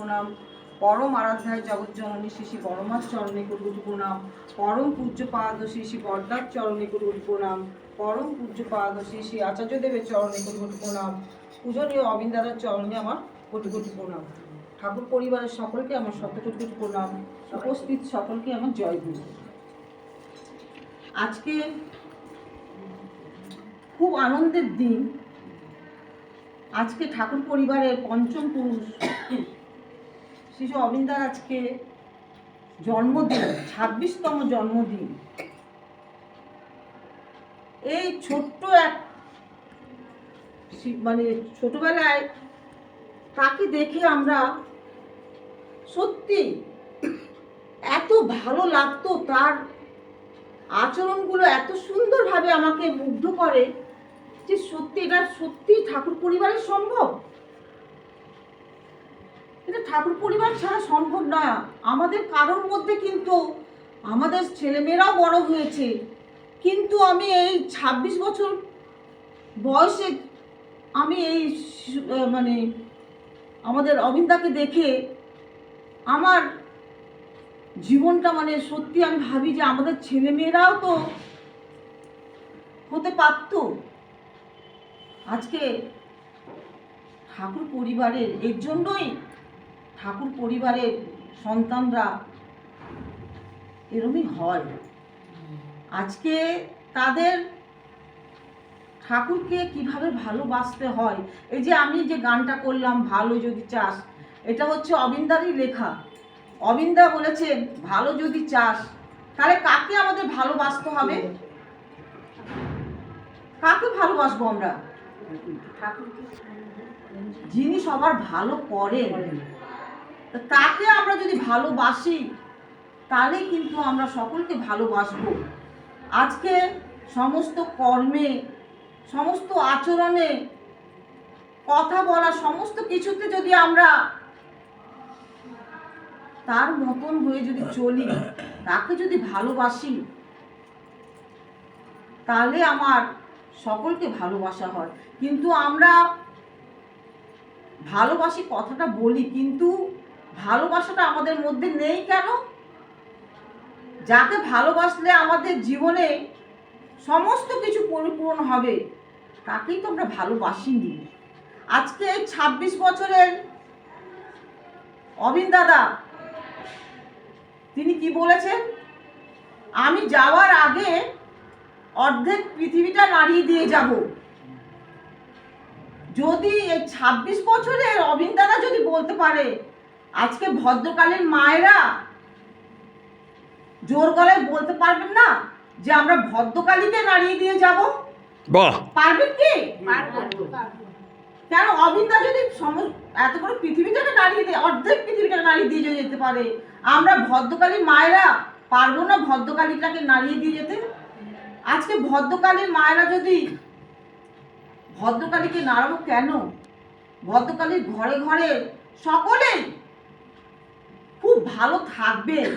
প্রণাম। পরম আরাধ্যায় জগৎ জননী শ্রী শ্রী পরমার চরণে কোটি কোটি প্রণাম। পরম পূজ্য পাদ শ্রী শ্রী বরদার চরণে কোটি কোটি প্রণাম। পরম পূজ্য পাদ শ্রী শ্রী আচার্য দেবের চরণে কোটি কোটি প্রণাম। পূজনীয় অবিন্দাদার চরণে আমার কোটি কোটি প্রণাম। ঠাকুর পরিবারের সকলকে আমার শত কোটি কোটি প্রণাম। উপস্থিত সকলকে আমার জয় গুরু। আজকে খুব আনন্দের দিন। আজকে ঠাকুর পরিবারের পঞ্চম পুরুষ শিশু অবিন্দার আজকে জন্মদিন, ছাব্বিশতম জন্মদিন। এই ছোট্ট এক মানে ছোটবেলায় তাকে দেখে আমরা সত্যি এত ভালো লাগতো, তার আচরণগুলো এত সুন্দরভাবে আমাকে মুগ্ধ করে যে সত্যি, এটা সত্যি ঠাকুর পরিবারের সম্ভব। এটা ঠাকুর পরিবার ছাড়া সম্ভব না। আমাদের কারোর মধ্যে কিন্তু আমাদের ছেলেমেয়েরাও বড় হয়েছে। কিন্তু আমি এই ছাব্বিশ বছর বয়সে আমি এই মানে আমাদের অবিন্দাকে দেখে আমার জীবনটা মানে সত্যি আমি ভাবি যে আমাদের ছেলেমেয়েরাও তো হতে পারত। আজকে ঠাকুর পরিবারের এর জন্যই ঠাকুর পরিবারের সন্তানরা এরমই হয়। আজকে তাদের ঠাকুরকে কীভাবে ভালোবাসতে হয়? এই যে আমি যে গানটা করলাম, ভালো যদি চাস এটা হচ্ছে অবিন্দারই লেখা। অবিন্দা বলেছেন ভালো যদি চাস তাহলে কাকে আমাদের ভালোবাসতে হবে? কাকে ভালোবাসবো আমরা? যিনি সবার ভালো করেন। তাকে আমরা যদি ভালোবাসি, তাহলে কিন্তু আমরা সকলকে ভালোবাসবো। আজকে সমস্ত কর্মে, সমস্ত আচরণে, কথা বলা, সমস্ত কিছুতে যদি আমরা তার মতন হয়ে যদি চলি, তাকে যদি ভালোবাসি, তাহলে আমার সকলকে ভালোবাসা হয়। কিন্তু আমরা ভালোবাসি কথাটা বলি, কিন্তু ভালোবাসাটা আমাদের মধ্যে নেই কেন? যাকে ভালোবাসলে আমাদের জীবনে সমস্ত কিছু পরিপূর্ণ হবে, তাকেই তো আমরা ভালোবাসিনি আজকে ছাব্বিশ বছরের অবিন দাদা, তিনি কি বলেছেন? আমি যাওয়ার আগে অর্ধেক পৃথিবীটা নাড়িয়ে দিয়ে যাব। যদি এই ছাব্বিশ বছরের অবিন দাদা যদি বলতে পারে আজকে ভদ্রকালের মায়েরা জোর গলায় বলতে পারবেন না যে আমরা ভদ্রকালীকে নাড়িয়ে দিয়ে যাব? বাহ। পারবেন কি? কেন অবিন্দা যদি সম- এত বড় পৃথিবীটাকে নাড়িয়ে দিয়ে অর্ধেক পৃথিবীটাকে নাড়িয়ে দিয়ে যেতে পারে আমরা ভদ্রকালী মায়েরা পারব না ভদ্রকালীটাকে নাড়িয়ে দিয়ে যেতে? আজকে ভদ্রকালীর মায়েরা যদি ভদ্রকালীকে নাড়াবো কেন? ভদ্রকালীর ঘরে ঘরে সকলেই খুব ভালো থাকবেন।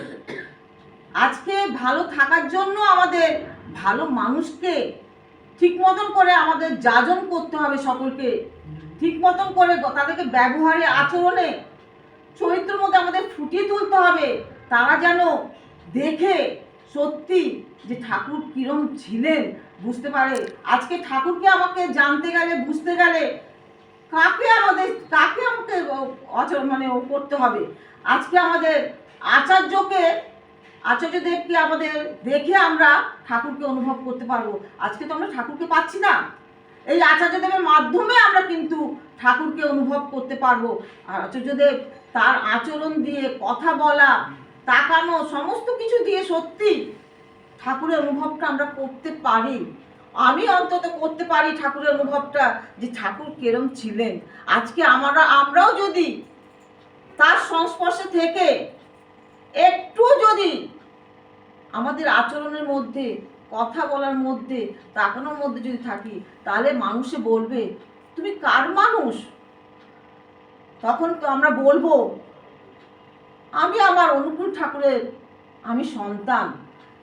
আজকে ভালো থাকার জন্য আমাদের ভালো মানুষকে ঠিক মতন করে আমাদের যাজন করতে হবে সকলকে। ঠিক মতন করে তাদেরকে ব্যবহারে, আচরণে, চরিত্রের মধ্যে আমাদের ফুটিয়ে তুলতে হবে। তারা যেন দেখে সত্যি যে ঠাকুর কিরম ছিলেন, বুঝতে পারে। আজকে ঠাকুরকে আমাকে জানতে গেলে, বুঝতে গেলে কাকে আমাদের, কাকে আমাকে আচরণ মানে করতে হবে? আজকে আমাদের আচার্যকে আচার্য দেবকে আমাদের দেখে আমরা ঠাকুরকে অনুভব করতে পারব। আজকে তো আমরা ঠাকুরকে পাচ্ছি না। এই আচার্য দেবের মাধ্যমে আমরা কিন্তু ঠাকুরকে অনুভব করতে পারব। আর আচার্যদেব তার আচরণ দিয়ে, কথা বলা, তাকানো, সমস্ত কিছু দিয়ে সত্যি ঠাকুরের অনুভবটা আমরা করতে পারি। আমি অন্তত করতে পারি ঠাকুরের অনুভবটা যে ঠাকুর কেরম ছিলেন। আজকে আমরা, আমরাও যদি তার সংস্পর্শে থেকে একটু যদি আমাদের আচরণের মধ্যে, কথা বলার মধ্যে, তাকানোর মধ্যে যদি থাকি, তাহলে মানুষে বলবে, তুমি কার মানুষ? তখন তো আমরা বলব, আমি আমার অনুকূল ঠাকুরের, আমি সন্তান।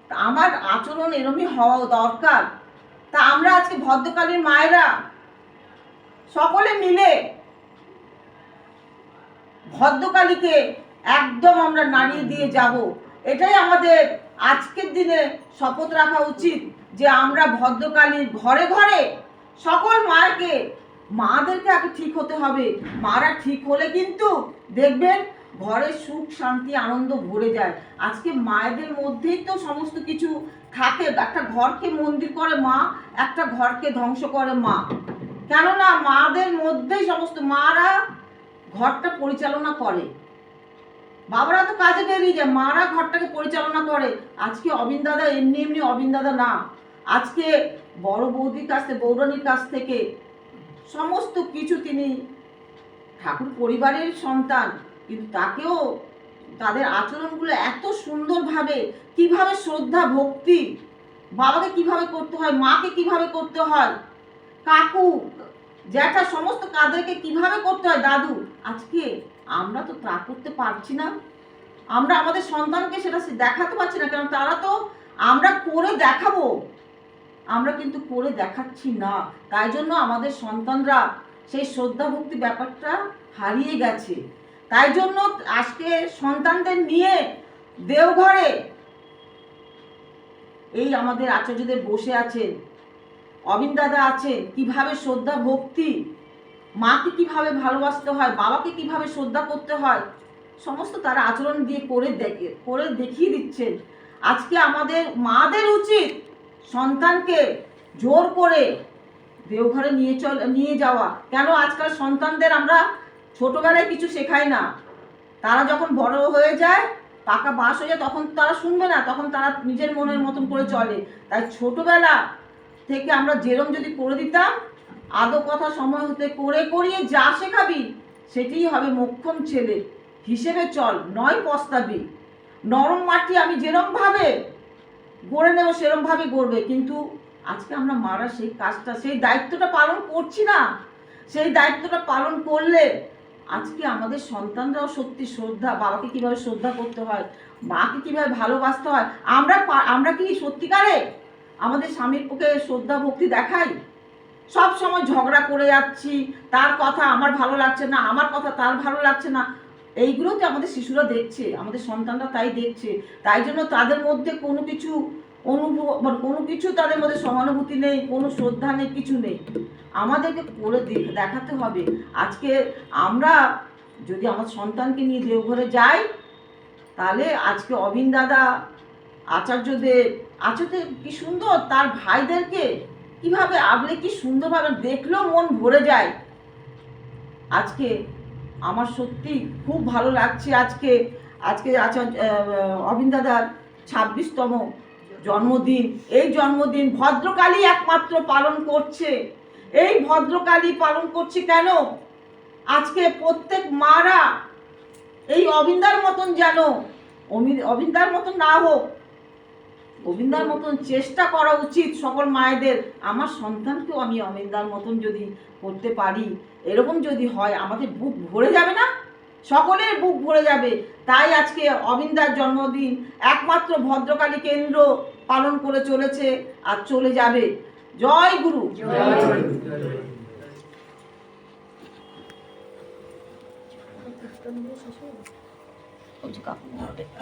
আমার আচরণ এরমই হওয়া দরকার। তা আমরা আজকে ভদ্রকালীর মায়েরা সকলে মিলে ভদ্রকালীকে একদম আমরা নাড়িয়ে দিয়ে যাব। এটাই আমাদের আজকের দিনে শপথ রাখা উচিত যে আমরা ভদ্রকালীর ঘরে ঘরে সকল মাকে মাদেরকে আগে ঠিক হতে হবে। মারা ঠিক হলে কিন্তু দেখবেন ঘরে সুখ, শান্তি, আনন্দ ভরে যায়। আজকে মায়েদের মধ্যেই তো সমস্ত কিছু থাকে একটা ঘরকে মন্দির করে মা, একটা ঘরকে ধ্বংস করে মা। কেননা মাদের মধ্যেই সমস্ত মারা ঘরটা পরিচালনা করে। বাবারা তো কাজে বেরিয়ে যায়, মারা ঘরটাকে পরিচালনা করে। আজকে অবিন দাদা এমনি এমনি অবিন দাদা না। আজকে বড় বৌদির কাছ থেকে, বৌরানির কাছ থেকে সমস্ত কিছু তিনি ঠাকুর পরিবারের সন্তান, কিন্তু তাকেও তাদের আচরণগুলো এত সুন্দরভাবে, কীভাবে শ্রদ্ধা, ভক্তি, বাবাকে কীভাবে করতে হয়, মাকে কীভাবে করতে হয়, কাকু, জ্যাঠা, সমস্ত কাদেরকে কীভাবে করতে হয়, দাদু, আজকে আমরা তো তা করতে পারছি না। আমরা আমাদের সন্তানকে সেটা দেখাতে পারছি না, কারণ তারা তো আমরা করে দেখাবো। আমরা কিন্তু করে দেখাচ্ছি না। তাই জন্য আমাদের সন্তানরা সেই শ্রদ্ধা, ভক্তি ব্যাপারটা হারিয়ে গেছে। তাই জন্য আজকে সন্তানদের নিয়ে দেওঘরে এই আমাদের আচার্যদের বসে আছেন অবিন দাদা আছেন, কীভাবে শ্রদ্ধা, ভক্তি, মাকে কীভাবে ভালোবাসতে হয়, বাবাকে কীভাবে শ্রদ্ধা করতে হয়, সমস্ত তারা আচরণ দিয়ে করে দেখে, করে দেখিয়ে দিচ্ছেন। আজকে আমাদের, মাদের উচিত সন্তানকে জোর করে দেওঘরে নিয়ে চল, নিয়ে যাওয়া। কেন আজকাল সন্তানদের আমরা ছোটবেলায় কিছু শেখায় না। তারা যখন বড় হয়ে যায়, পাকা বাস হয়ে যায়, তখন তারা শুনবে না, তখন তারা নিজের মনের মতন করে চলে। তাই ছোটবেলা থেকে আমরা যেরম যদি করে দিতাম, আদো কথা সময় হতে করে করিয়ে যা শেখাবি, সেটিই হবে মোক্ষম ছেলে। হিসেবে চল, নয় পস্তাবি। নরম মাটি আমি যেরমভাবে গড়ে নেব সেরমভাবে গড়বে। কিন্তু আজকে আমরা মারা সেই কাজটা, সেই দায়িত্বটা পালন করছি না। সেই দায়িত্বটা পালন করলে আজকে আমাদের সন্তানরাও সত্যি শ্রদ্ধা, বাবাকে কীভাবে শ্রদ্ধা করতে হয়, মাকে কীভাবে ভালোবাসতে হয়, আমরা আমরা কি সত্যিকারে আমাদের স্বামীর পক্ষে শ্রদ্ধা, ভক্তি দেখাই? সব সময় ঝগড়া করে যাচ্ছি, তার কথা আমার ভালো লাগছে না, আমার কথা তার ভালো লাগছে না। এইগুলো তো আমাদের শিশুরা দেখছে, আমাদের সন্তানরা তাই দেখছে। তাই জন্য তাদের মধ্যে কোনো কিছু অনুভব মানে কোনো কিছু তাদের মধ্যে সহানুভূতি নেই, কোনো শ্রদ্ধা নেই, কিছু নেই। আমাদেরকে করে দেখাতে হবে। আজকে আমরা যদি আমার সন্তানকে নিয়ে দেওঘরে যাই, তাহলে আজকে অবিন দাদা আচার্যদের আচার্যদের কি সুন্দর, তার ভাইদেরকে কীভাবে আবলে কি সুন্দরভাবে দেখলেও মন ভরে যায়। আজকে আমার সত্যি খুব ভালো লাগছে আজকে আজকে আচার্য অবিন দাদার ছাব্বিশতম জন্মদিন। এই জন্মদিন ভদ্রকালী একমাত্র পালন করছে। এই ভদ্রকালী পালন করছি কেন? আজকে প্রত্যেক মারা এই অবিন্দার মতন যেন অবিন্দার মতন না হোক, অবিন্দার মতন চেষ্টা করা উচিত সকল মায়েদের। আমার সন্তানকেও আমি অবিন্দার মতন যদি করতে পারি, এরকম যদি হয়, আমাদের বুক ভরে যাবে না? সকলের বুক ভরে যাবে। তাই আজকে অবিন্দার জন্মদিন একমাত্র ভদ্রকালী কেন্দ্র পালন করে চলেছে আর চলে যাবে। জয় গুরু।